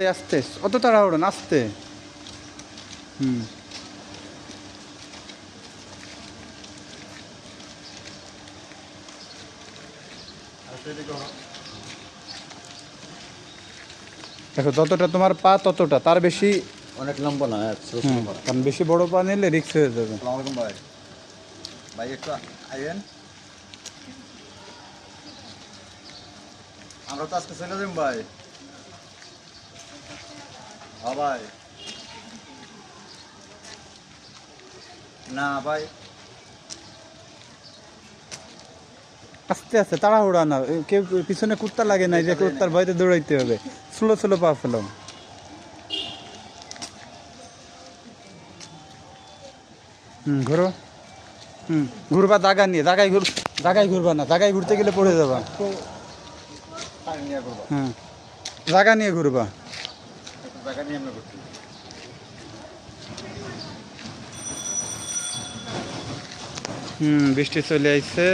আস্তে আস্তে অত তাড়াহুড়ো না আস্তে। হুম। দেখো যতটা তোমার পা ততটা। তার বেশি অনেক লম্বা না হ্যাঁ। কারণ বেশি বড় পা নিলে রিক্স হয়ে যাবে। আসসালামু ভাই। ভাই একটু আইবেন। আমরা তো আজকে চলে যাব ভাই। হ্যাঁ না ভাই। আস্তে আস্তে তাড়াহুড়া না। কেউ পিছনে কুত্তা লাগে নাই যে কুত্তার ভয়তে দৌড়াইতে হবে। স্লো স্লো পা ফেলো। হুম ঘুরো। হুম ঘুরবা দাগা নিয়ে দাগাই ঘুর দাগাই ঘুরবা না দাগাই ঘুরতে গেলে পড়ে যাবা। হ্যাঁ জাগা নিয়ে ঘুরবা। জায়গা নিয়ে আমরা করছি। হুম বৃষ্টি চলে আইছে।